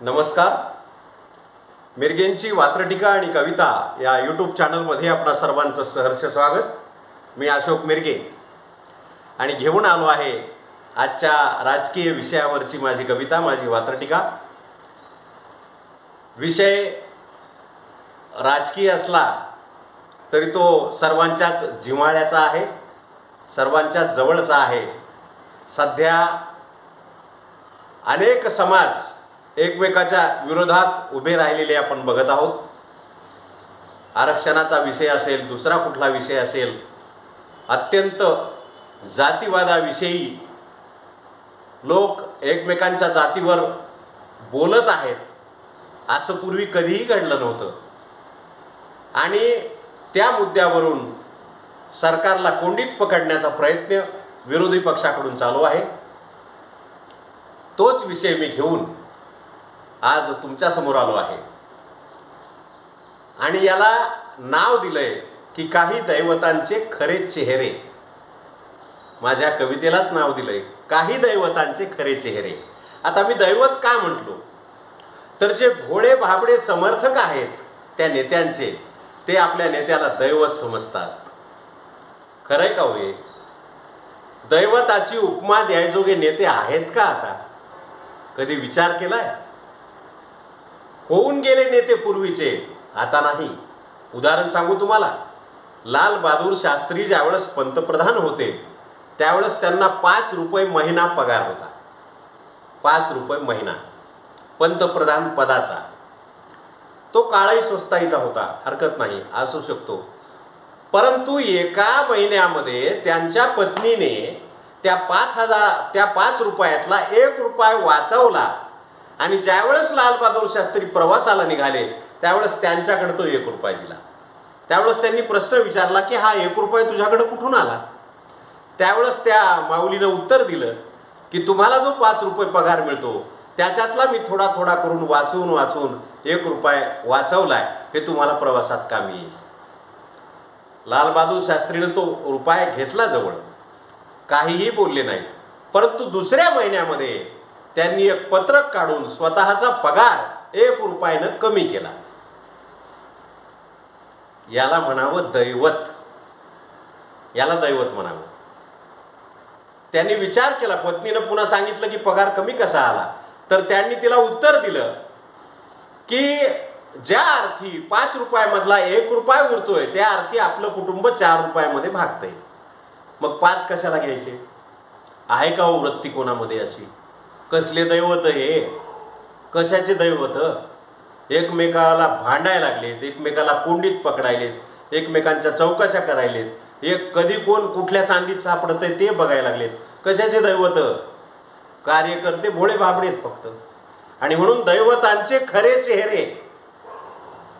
नमस्कार. मिरगेंची वात्रटिका आणि कविता या यूट्यूब चॅनलमध्ये आपणा सर्वांचं सहर्ष स्वागत. मी अशोक मिरगे. आणि घेऊन आलो आहे आजच्या राजकीय विषयावरची माझी कविता माझी वात्रटिका. विषय राजकीय असला तरी तो सर्वांच्याच जिव्हाळ्याचा आहे सर्वांच्याच जवळचा आहे. सध्या अनेक समाज एकमेकाच्या विरोधात उभे राहिलेले आपण बघत आहोत. आरक्षणाचा विषय असेल दुसरा कुठला विषय असेल अत्यंत जातीवादाविषयी लोक एकमेकांच्या जातीवर बोलत आहेत असं पूर्वी कधीही घडलं नव्हतं. आणि त्या मुद्द्यावरून सरकारला कोंडीत पकडण्याचा प्रयत्न विरोधी पक्षाकडून चालू आहे. तोच विषय मी घेऊन आज तुमच्यासमोर आलो आहे. आणि याला नाव दिलंय की काही दैवतांचे खरे चेहरे. माझ्या कवितेलाच नाव दिलंय काही दैवतांचे खरे चेहरे. आता मी दैवत का म्हटलो? तर जे भोळे भाबडे समर्थक आहेत त्या नेत्यांचे ते आपल्या नेत्याला दैवत समजतात. खरंय का होय दैवताची उपमा द्यायजोगे नेते आहेत का आता? कधी विचार केलाय? होऊन गेले नेते पूर्वीचे. आता नाही. उदाहरण सांगू तुम्हाला. लाल बहादूर शास्त्री ज्यावेळेस पंतप्रधान होते त्यावेळेस त्यांना पाच रुपये महिना पगार होता. पाच रुपये महिना. पंतप्रधान पदाचा. तो काळही स्वस्ताईचा होता. हरकत नाही. असू शकतो. परंतु एका महिन्यामध्ये त्यांच्या पत्नीने त्या पाच हजार त्या पाच रुपयातला एक रुपया वाचवला. आणि ज्यावेळेस लालबहादूर शास्त्री प्रवासाला निघाले त्यावेळेस त्यांच्याकडे तो एक रुपया दिला. त्यावेळेस त्यांनी प्रश्न विचारला की हा एक रुपया तुझ्याकडे कुठून आला? त्यावेळेस त्या माऊलीनं उत्तर दिलं की तुम्हाला जो पाच रुपये पगार मिळतो त्याच्यातला मी थोडा थोडा करून वाचून वाचून एक रुपये वाचवलाय हे तुम्हाला प्रवासात कामी येईल. लालबहादूर शास्त्रीनं तो रुपया घेतला जवळ. काहीही बोलले नाही परंतु दुसऱ्या महिन्यामध्ये त्यांनी एक पत्रक काढून स्वतःचा पगार एक रुपयानं कमी केला. याला म्हणावं दैवत. याला दैवत म्हणावं. त्यांनी विचार केला. पत्नीनं पुन्हा सांगितलं की पगार कमी कसा आला? तर त्यांनी तिला उत्तर दिलं की ज्या अर्थी पाच रुपयामधला एक रुपया उरतोय त्या अर्थी आपलं कुटुंब चार रुपयामध्ये भागतंय. मग पाच कशाला घ्यायचे? आहे का हो वृत्ती कोणामध्ये अशी? कसले दैवत हे? कशाचे दैवत? एकमेकाला भांडायला लागलेत एकमेकाला कोंडीत पकडायलेत एकमेकांच्या चौकशा करायलेत. एक कधी कोण कुठल्या चांदीत सापडत आहे ते बघायला लागलेत. कशाचे दैवत? कार्यकर्ते भोळे भाबडेत फक्त. आणि म्हणून दैवतांचे खरे चेहरे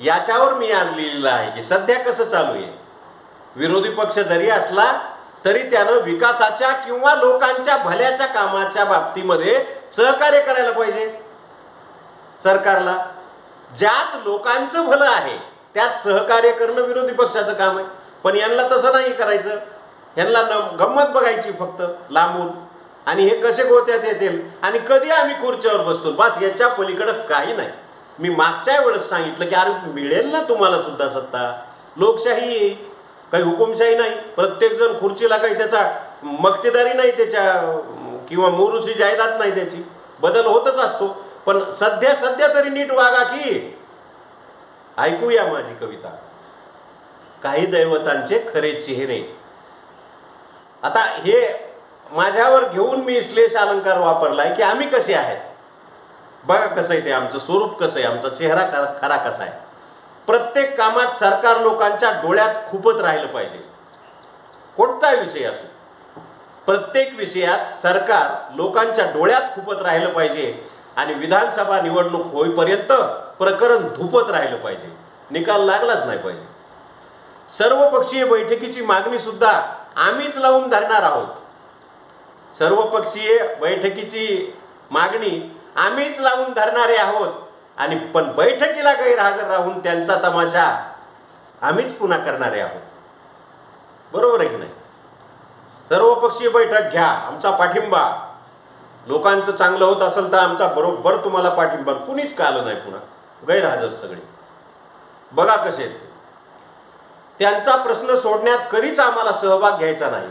याच्यावर मी आज लिहिलेलं आहे की सध्या कसं चालू आहे? विरोधी पक्ष जरी असला तरी त्यानं विकासाच्या किंवा लोकांच्या भल्याच्या कामाच्या बाबतीमध्ये सहकार्य करायला पाहिजे. सरकारला. ज्यात लोकांचं भलं आहे त्यात सहकार्य करणं विरोधी पक्षाचं काम आहे. पण यांना तसं नाही करायचं. यांना न गंमत बघायची फक्त लांबून. आणि हे कसे गोत्यात येतील? आणि कधी आम्ही खुर्च्यावर बसतो? बस याच्या पलीकडं काही नाही. मी मागच्या वेळेस सांगितलं की अरे मिळेल ना तुम्हाला सुद्धा सत्ता? लोकशाही काही हुकुमशाही नाही. प्रत्येकजण खुर्चीला काही त्याचा मक्तेदारी नाही त्याच्या किंवा मोरूची जाहिरात नाही त्याची. बदल होतच असतो. पण सध्या सध्या तरी नीट वागा की ऐकूया माझी कविता. काही दैवतांचे खरे चेहरे. आता हे माझ्यावर घेऊन मी श्लेष अलंकार वापरलाय की आम्ही कसे आहेत? बघा कसं आहे ते आमचं स्वरूप कसं आहे? आमचा चेहरा खरा खरा कसा आहे? प्रत्येक कामात सरकार लोकांच्या डोळ्यात खूपच राहिलं पाहिजे. कोणता विषय असो? प्रत्येक विषयात सरकार लोकांच्या डोळ्यात खूपच राहिलं पाहिजे आणि विधानसभा निवडणूक होईपर्यंत प्रकरण धुपत राहिलं पाहिजे. निकाल लागलाच नाही पाहिजे. सर्वपक्षीय बैठकीची मागणी सुद्धा आम्हीच लावून धरणार आहोत. सर्वपक्षीय बैठकीची मागणी आम्हीच लावून धरणारे आहोत. आणि पण बैठकीला गैरहजर राहून त्यांचा तमाशा आम्हीच पुन्हा करणारे आहोत. बरोबर आहे की नाही? सर्वपक्षीय बैठक घ्या आमचा पाठिंबा. लोकांचं चांगलं होत असेल तर आमचा बरोबर तुम्हाला पाठिंबा. कुणीच का आलं नाही पुन्हा? गैरहजर सगळे. बघा कसे आहेत त्यांचा प्रश्न सोडण्यात कधीच आम्हाला सहभाग घ्यायचा नाही.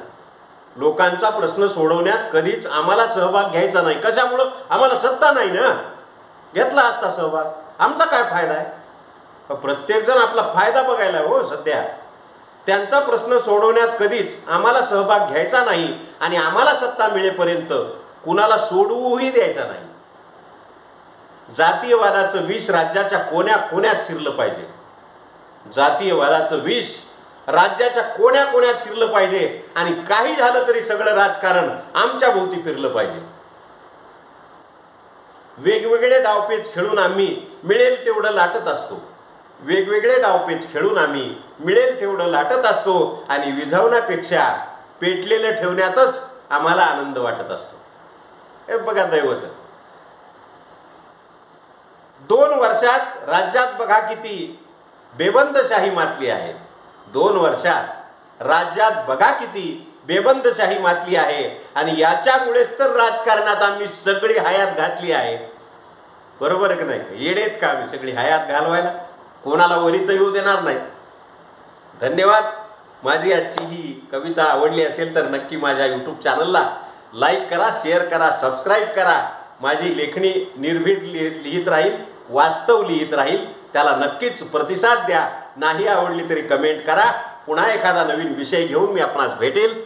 लोकांचा प्रश्न सोडवण्यात कधीच आम्हाला सहभाग घ्यायचा नाही. कशामुळं? आम्हाला सत्ता नाही ना? घेतला असता सहभाग. आमचा काय फायदा आहे? प्रत्येकजण आपला फायदा बघायला हो सध्या. त्यांचा प्रश्न सोडवण्यात कधीच आम्हाला सहभाग घ्यायचा नाही आणि आम्हाला सत्ता मिळेपर्यंत कुणाला सोडवूही द्यायचा नाही. जातीयवादाचं विष राज्याच्या कोण्या कोण्यात शिरलं पाहिजे? जातीयवादाचं विष राज्याच्या कोण्या कोण्यात शिरलं पाहिजे? आणि काही झालं तरी सगळं राजकारण आमच्या भोवती फिरलं पाहिजे. वेगवेगळे डावपेच खेळून आम्ही मिळेल तेवढं लाटत असतो. वेगवेगळे डावपेच खेळून आम्ही मिळेल तेवढं लाटत असतो आणि विझवण्यापेक्षा पेटलेलं ठेवण्यातच आम्हाला आनंद वाटत असतो. हे बघा दैवत. दोन वर्षात राज्यात बघा किती बेबंदशाही मातली आहे. दोन वर्षात राज्यात बघा किती बेबंदशाही मातली आहे. आणि याच्यामुळेच तर राजकारणात आम्ही सगळी हयात घातली आहे. बरोबर की नाही? येडेत का आम्ही सगळी हयात घालवायला? कोणाला वरित येऊ देणार नाही. धन्यवाद. माझी आजची ही कविता आवडली असेल तर नक्की माझ्या यूट्यूब चॅनलला लाईक करा शेअर करा सबस्क्राईब करा. माझी लेखणी निर्भीड लिहित लिहित राहील वास्तव लिहित राहील. त्याला नक्कीच प्रतिसाद द्या. नाही आवडली तरी कमेंट करा. पुन्हा एखादा नवीन विषय घेऊन मी आपणास भेटेल.